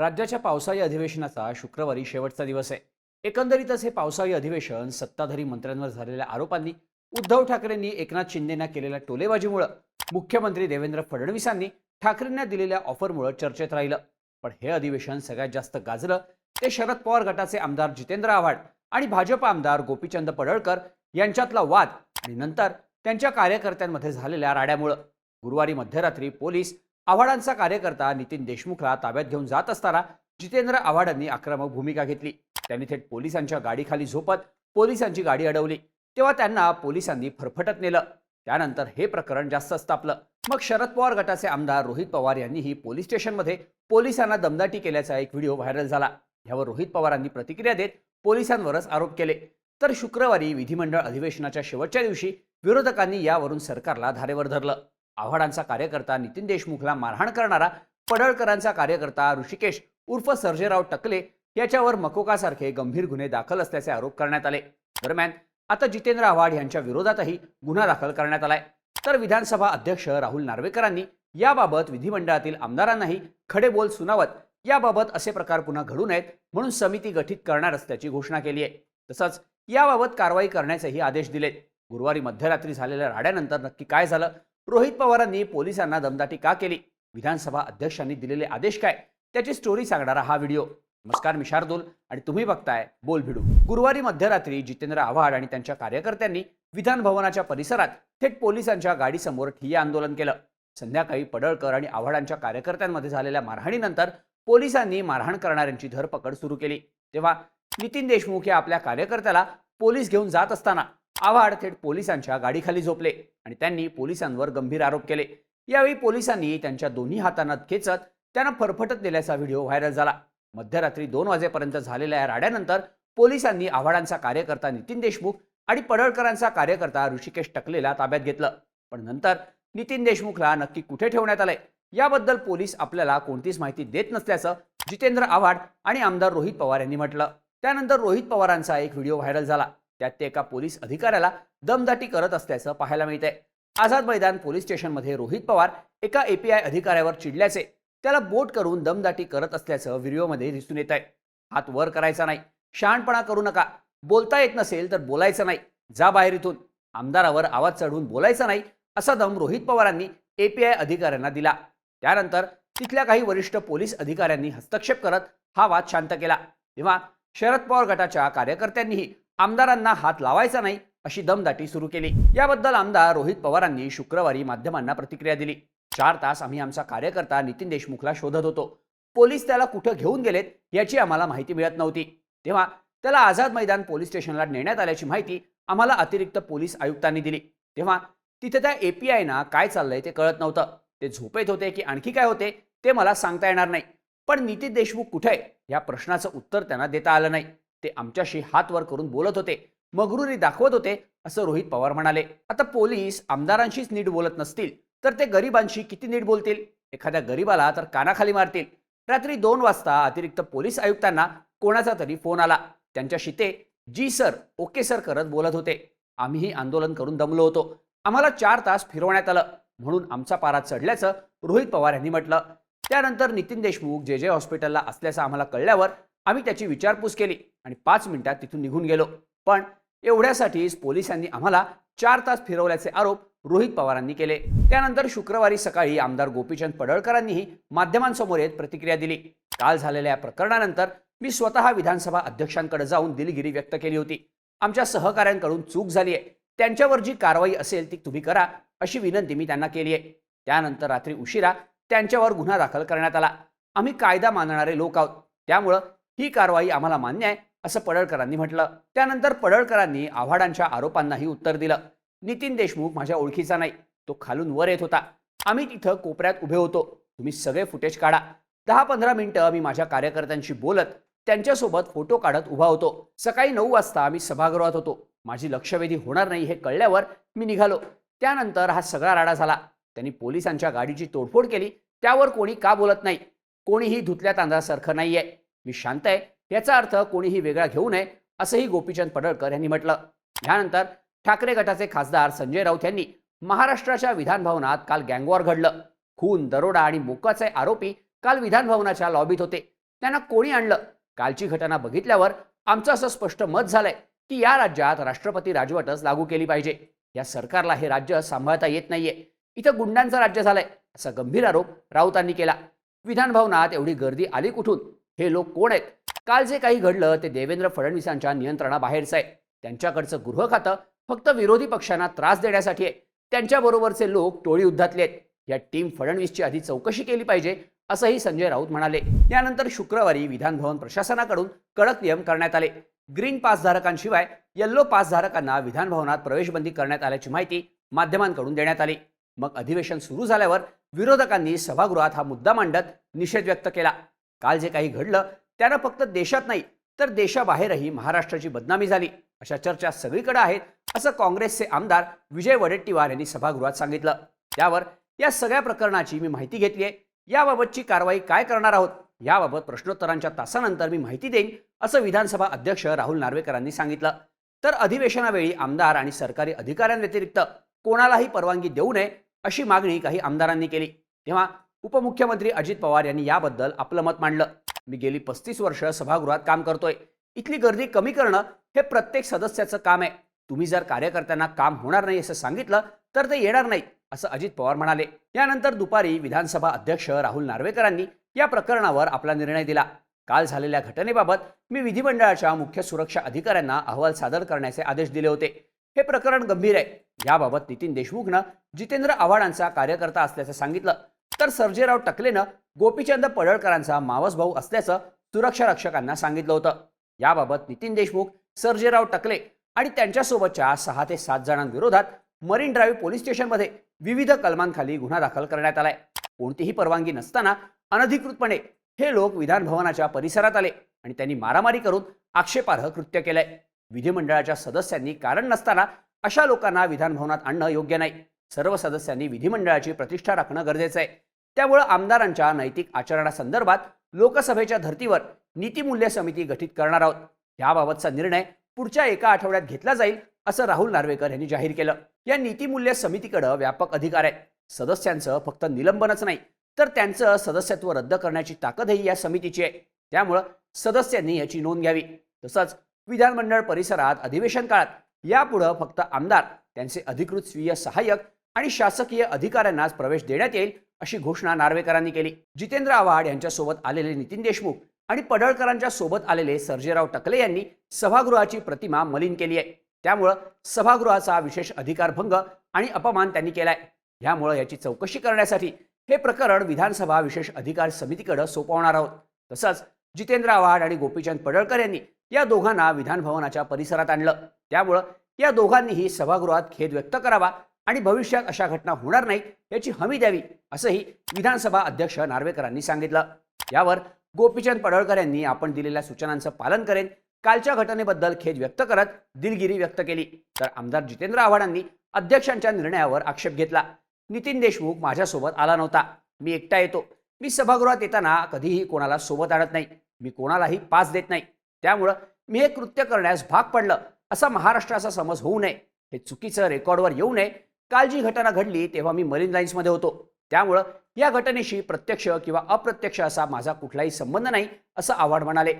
राज्याच्या पावसाळी अधिवेशनाचा शुक्रवारी शेवटचा दिवस आहे. एकंदरीतच हे पावसाळी अधिवेशन सत्ताधारी मंत्र्यांवर झालेल्या आरोपांनी उद्धव ठाकरेंनी एकनाथ शिंदेना केलेल्या टोलेबाजीमुळं मुख्यमंत्री देवेंद्र फडणवीसांनी ठाकरेंना दिलेल्या ऑफरमुळं चर्चेत राहिलं. पण हे अधिवेशन सगळ्यात जास्त गाजलं ते शरद पवार गटाचे आमदार जितेंद्र आव्हाड आणि भाजप आमदार गोपीचंद पडळकर यांच्यातला वाद आणि नंतर त्यांच्या कार्यकर्त्यांमध्ये झालेल्या राड्यामुळं. गुरुवारी मध्यरात्री पोलीस आव्हाडांचा कार्यकर्ता नितीन देशमुखला ताब्यात घेऊन जात असताना जितेंद्र आव्हाडांनी आक्रमक भूमिका घेतली. त्यांनी थेट पोलिसांच्या गाडीखाली झोपत पोलिसांची गाडी अडवली. तेव्हा त्यांना पोलिसांनी फरफटत नेलं. त्यानंतर हे प्रकरण जास्तच तापलं मग शरद पवार गटाचे आमदार रोहित पवार यांनीही पोलीस स्टेशनमध्ये पोलिसांना दमदाटी केल्याचा एक व्हिडिओ व्हायरल झाला. यावर रोहित पवारांनी प्रतिक्रिया देत पोलिसांवरच आरोप केले. तर शुक्रवारी विधिमंडळ अधिवेशनाच्या शेवटच्या दिवशी विरोधकांनी यावरून सरकारला धारेवर धरलं. आव्हाडांचा कार्यकर्ता नितीन देशमुखला मारहाण करणारा पडळकरांचा कार्यकर्ता ऋषिकेश उर्फ सर्जेराव टकले याच्यावर मकोकासारखे गंभीर गुन्हे दाखल असल्याचे आरोप करण्यात आले. दरम्यान आता जितेंद्र आव्हाड यांच्या विरोधातही गुन्हा दाखल करण्यात आलाय. तर विधानसभा अध्यक्ष राहुल नार्वेकरांनी याबाबत विधिमंडळातील आमदारांनाही खडे बोल सुनावत याबाबत असे प्रकार पुन्हा घडू नयेत म्हणून समिती गठीत करणार असल्याची घोषणा केली आहे. तसंच याबाबत कारवाई करण्याचेही आदेश दिलेत. गुरुवारी मध्यरात्री झालेल्या राड्यानंतर नक्की काय झालं? रोहित पवारांनी पोलिसांना दमदाटी का केली? विधानसभा अध्यक्षांनी दिलेले आदेश काय? त्याची स्टोरी सांगणारा हा व्हिडिओ नमस्कार मी शार्दूल आणि तुम्ही बघताय बोल भिडू. गुरुवारी मध्यरात्री जितेंद्र आव्हाड आणि त्यांच्या कार्यकर्त्यांनी विधान भवनाच्या परिसरात थेट पोलिसांच्या गाडीसमोर ठिय्या आंदोलन केलं. संध्याकाळी पडळकर आणि आव्हाडांच्या कार्यकर्त्यांमध्ये झालेल्या मारहाणीनंतर पोलिसांनी मारहाण करणाऱ्यांची धरपकड सुरू केली. तेव्हा नितीन देशमुख या आपल्या कार्यकर्त्याला पोलीस घेऊन जात असताना आव्हाड थेट पोलिसांच्या गाडीखाली झोपले आणि त्यांनी पोलिसांवर गंभीर आरोप केले. यावेळी पोलिसांनी त्यांच्या दोन्ही हातांना खेचत त्यांना फरफटत नेल्याचा व्हिडिओ व्हायरल झाला. मध्यरात्री दोन वाजेपर्यंत झालेल्या या राड्यानंतर पोलिसांनी आव्हाडांचा कार्यकर्ता नितीन देशमुख आणि पडळकरांचा कार्यकर्ता ऋषिकेश टकलेला ताब्यात घेतलं. पण नंतर नितीन देशमुखला नक्की कुठे ठेवण्यात आलंय? याबद्दल पोलीस आपल्याला कोणतीच माहिती देत नसल्याचं जितेंद्र आव्हाड आणि आमदार रोहित पवार यांनी म्हटलं. त्यानंतर रोहित पवारांचा एक व्हिडिओ व्हायरल झाला. त्यात ते एका पोलीस अधिकाऱ्याला दमदाटी करत असल्याचं पाहायला मिळतंय. आझाद मैदान पोलीस स्टेशनमध्ये रोहित पवार एका एपीआय अधिकाऱ्यावर चिडल्याचे त्याला बोट करून दमदाटी करत असल्याचं व्हिडिओमध्ये दिसून येत आहे हात वर करायचा नाही. शहाणपणा करू नका. बोलता येत नसेल तर बोलायचं नाही. जा बाहेर इथून. आमदारावर आवाज चढवून बोलायचा नाही असा दम रोहित पवारांनी एपीआय अधिकाऱ्यांना दिला. त्यानंतर तिथल्या काही वरिष्ठ पोलीस अधिकाऱ्यांनी हस्तक्षेप करत हा वाद शांत केला. तेव्हा शरद पवार गटाच्या कार्यकर्त्यांनीही आमदारांना हात लावायचा नाही अशी दमदाटी सुरू केली. याबद्दल आमदार रोहित पवारांनी शुक्रवारी माध्यमांना प्रतिक्रिया दिली. चार तास आम्ही आमचा कार्यकर्ता नितीन देशमुखला शोधत होतो. पोलीस त्याला कुठं घेऊन गेलेत याची आम्हाला माहिती मिळत नव्हती. तेव्हा त्याला आझाद मैदान पोलीस स्टेशनला नेण्यात आल्याची माहिती आम्हाला अतिरिक्त पोलीस आयुक्तांनी दिली. तेव्हा तिथे त्या एपीआयना काय चाललंय ते कळत नव्हतं. ते झोपेत होते की आणखी काय होते ते मला सांगता येणार नाही. पण नितीन देशमुख कुठे आहे या प्रश्नाचं उत्तर त्यांना देता आलं नाही. ते आमच्याशी हात वर करून बोलत होते. मगरुरी दाखवत होते असं रोहित पवार म्हणाले. आता पोलीस आमदारांशीच नीट बोलत नसतील तर ते गरिबांशी किती नीट बोलतील? एखाद्या गरीबाला तर कानाखाली मारतील. रात्री दोन वाजता अतिरिक्त पोलीस आयुक्तांना कोणाचा तरी फोन आला. त्यांच्याशी ते जी सर ओके सर करत बोलत होते. आम्हीही आंदोलन करून दमलो होतो. आम्हाला चार तास फिरवण्यात आलं. म्हणून आमचा पारा चढल्याचं रोहित पवार यांनी म्हटलं. त्यानंतर नितीन देशमुख जे जे हॉस्पिटलला असल्याचं आम्हाला कळल्यावर आम्ही त्याची विचारपूस केली. आणि पाच मिनिटात तिथून निघून गेलो. पण एवढ्यासाठीच पोलिसांनी आम्हाला चार तास फिरवल्याचे आरोप रोहित पवारांनी केले. त्यानंतर शुक्रवारी सकाळी आमदार गोपीचंद पडळकरांनीही माध्यमांसमोर येत प्रतिक्रिया दिली. काल झालेल्या या प्रकरणानंतर मी स्वतः विधानसभा अध्यक्षांकडे जाऊन दिलगिरी व्यक्त केली होती. आमच्या सहकाऱ्यांकडून चूक झाली आहे. त्यांच्यावर जी कारवाई असेल ती तुम्ही करा अशी विनंती मी त्यांना केली आहे. त्यानंतर रात्री उशिरा त्यांच्यावर गुन्हा दाखल करण्यात आला. आम्ही कायदा मानणारे लोक आहोत. त्यामुळं ही कारवाई आम्हाला मान्य आहे. असं पडळकरांनी म्हटलं. त्यानंतर पडळकरांनी आव्हाडांच्या आरोपांनाही उत्तर दिलं. नितीन देशमुख माझ्या ओळखीचा नाही. तो खालून वर येत होता. आम्ही तिथं कोपऱ्यात उभे होतो. तुम्ही सगळे फुटेज काढा. दहा पंधरा मिनिटं मी माझ्या कार्यकर्त्यांशी बोलत त्यांच्यासोबत फोटो काढत उभा होतो. सकाळी नऊ वाजता आम्ही सभागृहात होतो. माझी लक्षवेधी होणार नाही हे कळल्यावर मी निघालो. त्यानंतर हा सगळा राडा झाला. त्यांनी पोलिसांच्या गाडीची तोडफोड केली. त्यावर कोणी का बोलत नाही? कोणीही धुतल्या तांदळासारखं नाही आहे मी शांत आहे. याचा अर्थ कोणीही वेगळा घेऊ नये असंही गोपीचंद पडळकर यांनी म्हटलं. यानंतर ठाकरे गटाचे खासदार संजय राऊत यांनी महाराष्ट्राच्या विधानभवनात काल गँगवॉर घडलं. खून दरोडा आणि मोकाचे आरोपी काल विधानभवनाच्या लॉबीत होते. त्यांना कोणी आणलं? कालची घटना बघितल्यावर आमचं असं स्पष्ट मत झालंय की या राज्यात राष्ट्रपती राजवटच लागू केली पाहिजे. या सरकारला हे राज्य सांभाळता येत नाहीये. इथं गुंडांचं राज्य झालंय असा गंभीर आरोप राऊतांनी केला. विधानभवनात एवढी गर्दी आली कुठून? हे लोक कोण आहेत? काल जे काही घडलं ते देवेंद्र फडणवीसांच्या नियंत्रणाबाहेरचं आहे. त्यांच्याकडचं गृह खातं फक्त विरोधी पक्षांना त्रास देण्यासाठी आहे. त्यांच्याबरोबरचे लोक टोळी युद्धातले आहेत. या टीम फडणवीसची आधी चौकशी केली पाहिजे असंही संजय राऊत म्हणाले. यानंतर शुक्रवारी विधानभवन प्रशासनाकडून कडक नियम करण्यात आले. ग्रीन पासधारकांशिवाय येल्लो पासधारकांना विधानभवनात प्रवेशबंदी करण्यात आल्याची माहिती माध्यमांकडून देण्यात आली. मग अधिवेशन सुरू झाल्यावर विरोधकांनी सभागृहात हा मुद्दा मांडत निषेध व्यक्त केला. काल जे काही घडलं त्यानं फक्त देशात नाही तर देशाबाहेरही महाराष्ट्राची बदनामी झाली. अशा चर्चा सगळीकडे आहेत असं काँग्रेसचे आमदार विजय वडेट्टीवार यांनी सभागृहात सांगितलं. त्यावर या सगळ्या प्रकरणाची मी माहिती घेतली आहे. याबाबतची कारवाई काय करणार आहोत? याबाबत प्रश्नोत्तरांच्या तासानंतर मी माहिती देईन असं विधानसभा अध्यक्ष राहुल नार्वेकरांनी सांगितलं. तर अधिवेशनावेळी आमदार आणि सरकारी अधिकाऱ्यांव्यतिरिक्त कोणालाही परवानगी देऊ नये अशी मागणी काही आमदारांनी केली. तेव्हा उपमुख्यमंत्री अजित पवार यांनी याबद्दल आपलं मत मांडलं. मी गेली पस्तीस वर्ष सभागृहात काम करतोय. इथली गर्दी कमी करणं हे प्रत्येक सदस्याचं काम आहे. तुम्ही जर कार्यकर्त्यांना काम होणार नाही असं सांगितलं तर ते येणार नाही असं अजित पवार म्हणाले. यानंतर दुपारी विधानसभा अध्यक्ष राहुल नार्वेकरांनी या प्रकरणावर आपला निर्णय दिला. काल झालेल्या घटनेबाबत मी विधिमंडळाच्या मुख्य सुरक्षा अधिकाऱ्यांना अहवाल सादर करण्याचे आदेश दिले होते. हे प्रकरण गंभीर आहे. याबाबत नितीन देशमुखनं जितेंद्र आव्हाडांचा कार्यकर्ता असल्याचं सांगितलं. तर सर्जेराव टकलेनं गोपीचंद पडळकरांचा मावस भाऊ असल्याचं सुरक्षा रक्षकांना सांगितलं होतं. याबाबत नितीन देशमुख सर्जेराव टकले आणि त्यांच्यासोबतच्या सहा ते सात जणांविरोधात मरीन ड्राईव्ह पोलीस स्टेशनमध्ये विविध कलमांखाली गुन्हा दाखल करण्यात आलाय. कोणतीही परवानगी नसताना अनधिकृतपणे हे लोक विधानभवनाच्या परिसरात आले आणि त्यांनी मारामारी करून आक्षेपार्ह कृत्य केलंय. विधिमंडळाच्या सदस्यांनी कारण नसताना अशा लोकांना विधानभवनात आणणं योग्य नाही. सर्व सदस्यांनी विधिमंडळाची प्रतिष्ठा राखणं गरजेचं आहे. त्यामुळं आमदारांच्या नैतिक आचरणासंदर्भात लोकसभेच्या धर्तीवर नीतिमूल्य समिती गठीत करणार आहोत. याबाबतचा निर्णय पुढच्या एका आठवड्यात घेतला जाईल असं राहुल नार्वेकर यांनी जाहीर केलं. या नीतिमूल्य समितीकडे व्यापक अधिकार आहेत. सदस्यांचं फक्त निलंबनच नाही तर त्यांचं सदस्यत्व रद्द करण्याची ताकदही या समितीची आहे. त्यामुळं सदस्यांनी याची नोंद घ्यावी. तसंच विधानमंडळ परिसरात अधिवेशन काळात यापुढं फक्त आमदार त्यांचे अधिकृत स्वीय सहाय्यक आणि शासकीय अधिकाऱ्यांनाच प्रवेश देण्यात येईल अशी घोषणा नार्वेकरांनी केली. जितेंद्र आव्हाड यांच्यासोबत आलेले नितीन देशमुख आणि पडळकरांच्या सोबत आलेले सर्जेराव टकले यांनी सभागृहाची प्रतिमा मलिन केली आहे. त्यामुळं सभागृहाचा विशेष अधिकार भंग आणि अपमान त्यांनी केलाय. यामुळं याची चौकशी करण्यासाठी हे प्रकरण विधानसभा विशेष अधिकार समितीकडे सोपवणार आहोत. तसंच जितेंद्र आव्हाड आणि गोपीचंद पडळकर यांनी या दोघांना विधानभवनाच्या परिसरात आणलं. त्यामुळं या दोघांनीही सभागृहात खेद व्यक्त करावा आणि भविष्यात अशा घटना होणार नाही याची हमी द्यावी. असंही विधानसभा अध्यक्ष नार्वेकरांनी सांगितलं. यावर गोपीचंद पडळकर यांनी आपण दिलेल्या सूचनांचं पालन करेन. कालच्या घटनेबद्दल खेद व्यक्त करत दिलगिरी व्यक्त केली. तर आमदार जितेंद्र आव्हाडांनी अध्यक्षांच्या निर्णयावर आक्षेप घेतला. नितीन देशमुख माझ्यासोबत आला नव्हता. मी एकटा येतो. मी सभागृहात येताना कधीही कोणाला सोबत आणत नाही. मी कोणालाही पास देत नाही. त्यामुळं मी हे कृत्य करण्यास भाग पडलं. असा महाराष्ट्राचा समज होऊ नये. हे चुकीचं रेकॉर्डवर येऊ नये. काल जी घटना घडली तेव्हा मी मरीन लाईन्समध्ये होतो. त्यामुळं या घटनेशी प्रत्यक्ष किंवा अप्रत्यक्ष असा माझा कुठलाही संबंध नाही असं आव्हाड म्हणाले.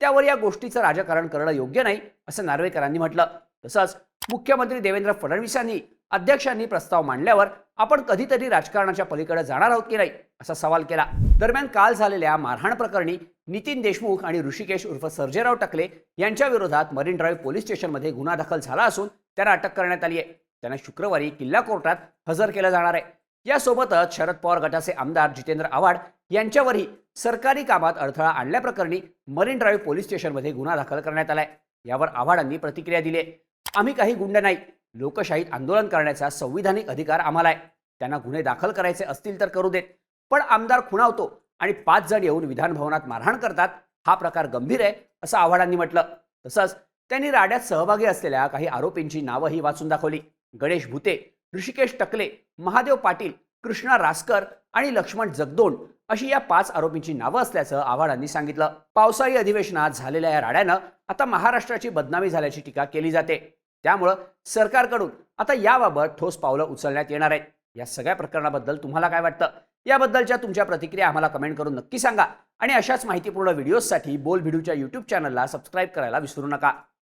त्यावर या गोष्टीचं राजकारण करणं योग्य नाही असं नार्वेकरांनी म्हटलं. तसंच मुख्यमंत्री देवेंद्र फडणवीसांनी अध्यक्षांनी प्रस्ताव मांडल्यावर आपण कधीतरी राजकारणाच्या पलीकडे जाणार आहोत की नाही असा सवाल केला. दरम्यान काल झालेल्या मारहाण प्रकरणी नितीन देशमुख आणि ऋषिकेश उर्फ सर्जेराव टकले यांच्या विरोधात मरीन ड्राईव्ह पोलीस स्टेशनमध्ये गुन्हा दाखल झाला असून त्यांना अटक करण्यात आली आहे. त्यांना शुक्रवारी किल्ला कोर्टात हजर केलं जाणार आहे. यासोबतच शरद पवार गटाचे आमदार जितेंद्र आव्हाड यांच्यावरही सरकारी कामात अडथळा आणल्याप्रकरणी मरीन ड्राईव्ह पोलीस स्टेशनमध्ये गुन्हा दाखल करण्यात आलाय. यावर आव्हाडांनी प्रतिक्रिया दिली आहे. आम्ही काही गुंड नाही. लोकशाहीत आंदोलन करण्याचा संविधानिक अधिकार आम्हाला आहे त्यांना गुन्हे दाखल करायचे असतील तर करू देत. पण आमदार खुणावतो आणि पाच जण येऊन विधानभवनात मारहाण करतात हा प्रकार गंभीर आहे असं आव्हाडांनी म्हटलं. तसंच त्यांनी राड्यात सहभागी असलेल्या काही आरोपींची नावंही वाचून दाखवली. गणेश भुते ऋषिकेश टकले महादेव पाटील कृष्णा रासकर आणि लक्ष्मण जगदोंड अशी या पाच आरोपींची नावं असल्याचं आव्हाडांनी सांगितलं. पावसाळी अधिवेशनात झालेल्या या राड्यानं आता महाराष्ट्राची बदनामी झाल्याची टीका केली जाते. त्यामुळं सरकारकडून आता याबाबत ठोस पावलं उचलण्यात येणार आहेत. या सगळ्या प्रकरणाबद्दल तुम्हाला काय वाटतं? याबद्दलच्या तुमच्या प्रतिक्रिया आम्हाला कमेंट करून नक्की सांगा. आणि अशाच माहितीपूर्ण व्हिडिओजसाठी बोल व्हिडिओच्या यूट्यूब चॅनलला सबस्क्राईब करायला विसरू नका.